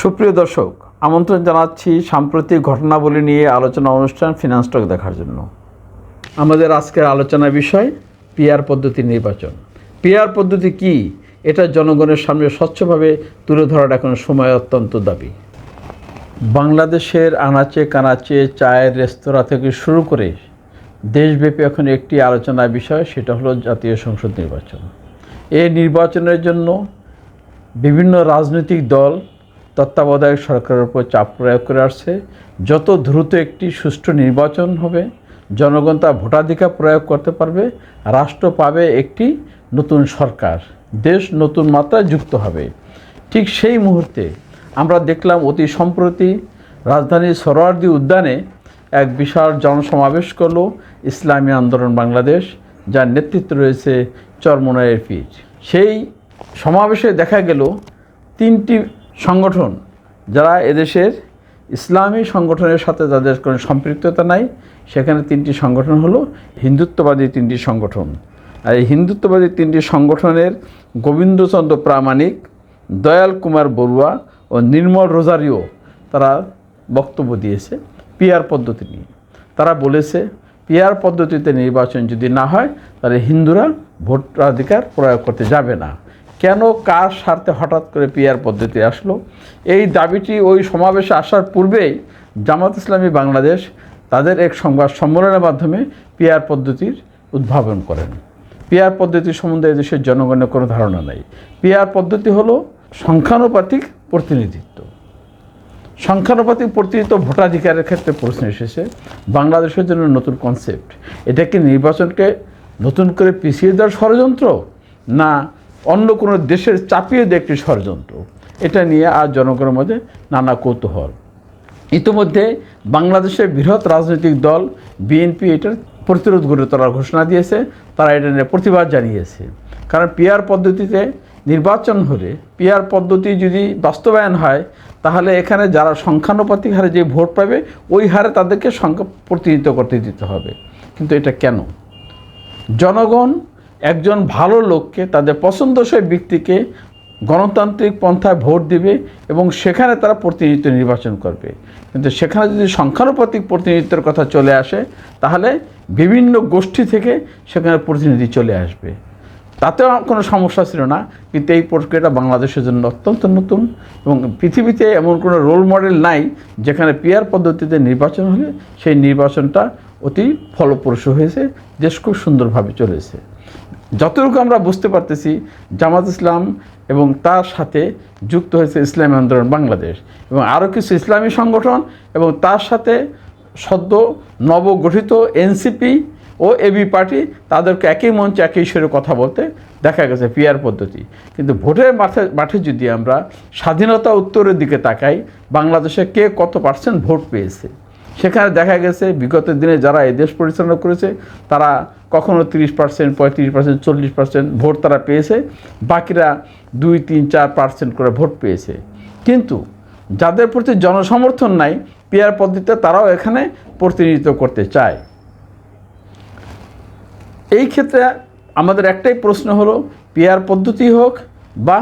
সুপ্রিয় দর্শক, আমন্ত্রণ জানাচ্ছি সাম্প্রতিক ঘটনাবলী নিয়ে আলোচনা অনুষ্ঠান ফিনান্স টক দেখার জন্য। আমাদের আজকের আলোচনার বিষয় পিআর পদ্ধতি নির্বাচন। পিআর পদ্ধতি কি? এটা জনগণের সামনে স্বচ্ছভাবে তুলে ধরার এখন সময় অত্যন্ত দাবি। বাংলাদেশের আনাচে কানাচে চায়ের রেস্তোরাঁ থেকে শুরু করে দেশব্যাপী এখন একটি আলোচনার বিষয়, সেটা হলো জাতীয় সংসদ নির্বাচন। এই নির্বাচনের জন্য বিভিন্ন রাজনৈতিক দল তত্ত্বাবধায়ক সরকারের উপর চাপ প্রয়োগ করে আসছে। যত দ্রুত একটি সুষ্ঠু নির্বাচন হবে, জনগণ তার ভোটাধিকার প্রয়োগ করতে পারবে, রাষ্ট্র পাবে একটি নতুন সরকার, দেশ নতুন মাত্রায় যুক্ত হবে। ঠিক সেই মুহূর্তে আমরা দেখলাম অতি সম্প্রতি রাজধানীর সরোয়ার্দী উদ্যানে এক বিশাল জনসমাবেশ করল ইসলামী আন্দোলন বাংলাদেশ, যার নেতৃত্ব রয়েছে চরমনায়ের পীর। সেই সমাবেশে দেখা গেল তিনটি সংগঠন, যারা এদেশের ইসলামী সংগঠনের সাথে যাদের কোনো সম্পৃক্ততা নাই, সেখানে তিনটি সংগঠন হলো, হিন্দুত্ববাদী তিনটি সংগঠন। আর এই হিন্দুত্ববাদী তিনটি সংগঠনের গোবিন্দচন্দ্র প্রামাণিক, দয়াল কুমার বড়ুয়া ও নির্মল রোজারিও তারা বক্তব্য দিয়েছে পিয়ার পদ্ধতি নিয়ে। তারা বলেছে পিয়ার পদ্ধতিতে নির্বাচন যদি না হয়, তাহলে হিন্দুরা ভোটাধিকার প্রয়োগ করতে যাবে না। কেন কার স্বার্থে হঠাৎ করে পিয়ার পদ্ধতি আসলো? এই দাবিটি ওই সমাবেশে আসার পূর্বেই জামাত ইসলামী বাংলাদেশ তাদের এক সংবাদ সম্মেলনের মাধ্যমে পিয়ার পদ্ধতির উদ্ভাবন করেন। পিয়ার পদ্ধতি সম্বন্ধে দেশের জনগণের কোনো ধারণা নেই। পিয়ার পদ্ধতি হলো সংখ্যানুপাতিক প্রতিনিধিত্ব। সংখ্যানুপাতিক প্রতিনিধিত্ব ভোটাধিকারের ক্ষেত্রে প্রশ্ন এসেছে, বাংলাদেশের জন্য নতুন কনসেপ্ট এটা কি নির্বাচনকে নতুন করে পিছিয়ে দেওয়ার ষড়যন্ত্র? না অন্য কোনো দেশের চাপিয়ে দেওয়া একটি ষড়যন্ত্র। এটা নিয়ে আর জনগণের মধ্যে নানা কৌতূহল। ইতিমধ্যে বাংলাদেশের বৃহৎ রাজনৈতিক দল বিএনপি এটার প্রতিরোধ গড়ে তোলার ঘোষণা দিয়েছে। তারা এটা নিয়ে প্রতিবাদ জানিয়েছে। কারণ পিআর পদ্ধতিতে নির্বাচন হলে, পিআর পদ্ধতি যদি বাস্তবায়ন হয়, তাহলে এখানে যারা সংখ্যানুপাতিক হারে যে ভোট পাবে, ওই হারে তাদেরকে সংখ্যা প্রতিনিধিত্ব করতে দিতে হবে। কিন্তু এটা কেন? জনগণ একজন ভালো লোককে, তাদের পছন্দসই ব্যক্তিকে গণতান্ত্রিক পন্থায় ভোট দিবে এবং সেখানে তারা প্রতিনিধিত্ব নির্বাচন করবে। কিন্তু সেখানে যদি সংখ্যানুপাতিক প্রতিনিধিত্বের কথা চলে আসে, তাহলে বিভিন্ন গোষ্ঠী থেকে সেখানে প্রতিনিধি চলে আসবে। তাতেও কোনো সমস্যা ছিল না। কিন্তু এই প্রক্রিয়াটা বাংলাদেশের জন্য অত্যন্ত নতুন এবং পৃথিবীতে এমন কোনো রোল মডেল নাই যেখানে পিয়ার পদ্ধতিতে নির্বাচন হলে সেই নির্বাচনটা অতি ফলপ্রসূ হয়েছে, দেশ খুব সুন্দরভাবে চলেছে। যতটুকু আমরা বুঝতে পারতেছি, জামাত ইসলাম এবং তার সাথে যুক্ত হয়েছে ইসলামী আন্দোলন বাংলাদেশ এবং আরও কিছু ইসলামী সংগঠন এবং তার সাথে সদ্য নবগঠিত এনসিপি ও এবি পার্টি তাদেরকে একই মঞ্চে একই সুরে কথা বলতে দেখা গেছে পিয়ার পদ্ধতি। কিন্তু ভোটের মাঠে মাঠে যদি আমরা স্বাধীনতা উত্তরের দিকে তাকাই, বাংলাদেশে কে কত পার্সেন্ট ভোট পেয়েছে? সেখানে দেখা গেছে বিগত দিনে যারা এই দেশ পরিচালনা করেছে, তারা কখনো তিরিশ পার্সেন্ট পঁয়ত্রিশ পার্সেন্ট চল্লিশ পার্সেন্ট ভোট তারা পেয়েছে, বাকিরা দুই, তিন, চার পার্সেন্ট করে ভোট পেয়েছে। কিন্তু যাদের প্রতি জনসমর্থন নাই পিয়ার পদ্ধতিতে তারাও এখানে প্রতিনিধিত্ব করতে চায়। এই ক্ষেত্রে আমাদের একটাই প্রশ্ন হলো পিয়ার পদ্ধতি হোক বা,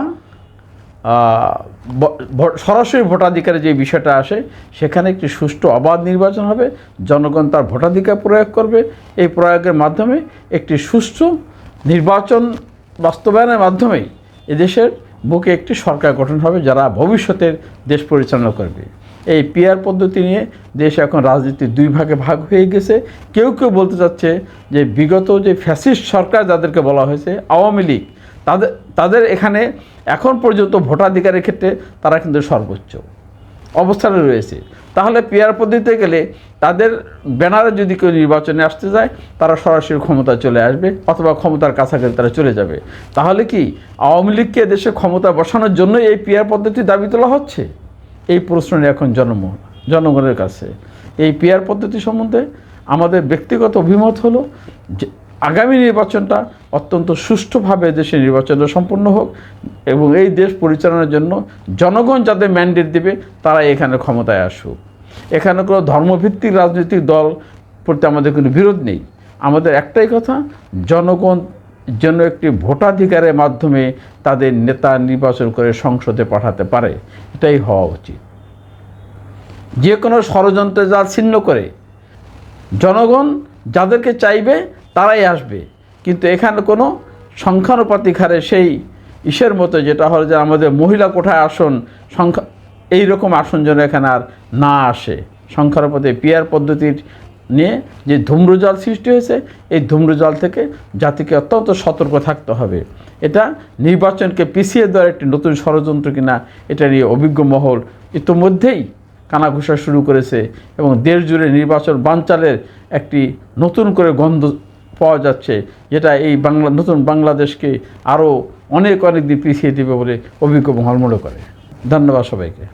সরাসরি ভোটাধিকারের যে বিষয়টা আসে, সেখানে একটি সুষ্ঠু অবাধ নির্বাচন হবে, জনগণ তার ভোটাধিকার প্রয়োগ করবে। এই প্রয়োগের মাধ্যমে একটি সুষ্ঠু নির্বাচন বাস্তবায়নের মাধ্যমেই এদেশের বুকে একটি সরকার গঠন হবে, যারা ভবিষ্যতের দেশ পরিচালনা করবে। এই পিয়ার পদ্ধতি নিয়ে দেশ এখন রাজনীতির দুই ভাগে ভাগ হয়ে গেছে। কেউ কেউ বলতে চাচ্ছে যে বিগত যে ফ্যাসিস্ট সরকার যাদেরকে বলা হয়েছে, আওয়ামী লীগ, তাদের তাদের এখানে এখন পর্যন্ত ভোটাধিকারের ক্ষেত্রে তারা কিন্তু সর্বোচ্চ অবস্থানে রয়েছে। তাহলে পিয়ার পদ্ধতিতে গেলে তাদের ব্যানারে যদি কেউ নির্বাচনে আসতে যায়, তারা সরাসরি ক্ষমতা চলে আসবে অথবা ক্ষমতার কাছাকাছি তারা চলে যাবে। তাহলে কি আওয়ামী লীগকে দেশে ক্ষমতা বসানোর জন্যই এই পিয়ার পদ্ধতি দাবি তোলা হচ্ছে? এই প্রশ্নটি এখন জনম, জনগণের কাছে। এই পিয়ার পদ্ধতি সম্বন্ধে আমাদের ব্যক্তিগত অভিমত হলো যে আগামী নির্বাচনটা অত্যন্ত সুষ্ঠুভাবে দেশে নির্বাচনটা সম্পন্ন হোক এবং এই দেশ পরিচালনার জন্য জনগণ যাদের ম্যান্ডেট দেবে তারা এখানে ক্ষমতায় আসুক। এখানে কোনো ধর্মভিত্তিক রাজনৈতিক দল প্রতি আমাদের কোনো বিরোধ নেই। আমাদের একটাই কথা, জনগণ জন্য একটি ভোটাধিকারের মাধ্যমে তাদের নেতা নির্বাচন করে সংসদে পাঠাতে পারে। এটাই হওয়া উচিত। যে কোনো ষড়যন্ত্রে যা ছিন্ন করে, জনগণ যাদেরকে চাইবে তারাই আসবে। কিন্তু এখানে কোনো সংখ্যানুপাতিক হারে সেই ইসের মতো যেটা হলো যে আমাদের মহিলা কোঠায় আসন, সংখ্যা এই রকম আসন যেন এখানে আর না আসে। সংখ্যানুপাতে পিয়ার পদ্ধতির নিয়ে যে ধূম্রজল সৃষ্টি হয়েছে, এই ধূম্রজল থেকে জাতিকে অত্যন্ত সতর্ক থাকতে হবে। এটা নির্বাচনকে পিছিয়ে দেওয়ার একটি নতুন ষড়যন্ত্র কিনা, এটা নিয়ে অভিজ্ঞ মহল ইতোমধ্যেই কানাঘুষা শুরু করেছে এবং দেশ জুড়ে নির্বাচন বানচালের একটি নতুন করে গন্ধ পাওয়া যাচ্ছে, যেটা এই বাংলা, নতুন বাংলাদেশকে আরও অনেক অনেক দিন পিছিয়ে দেবে বলে অভিজ্ঞ মহল মনে করে। ধন্যবাদ সবাইকে।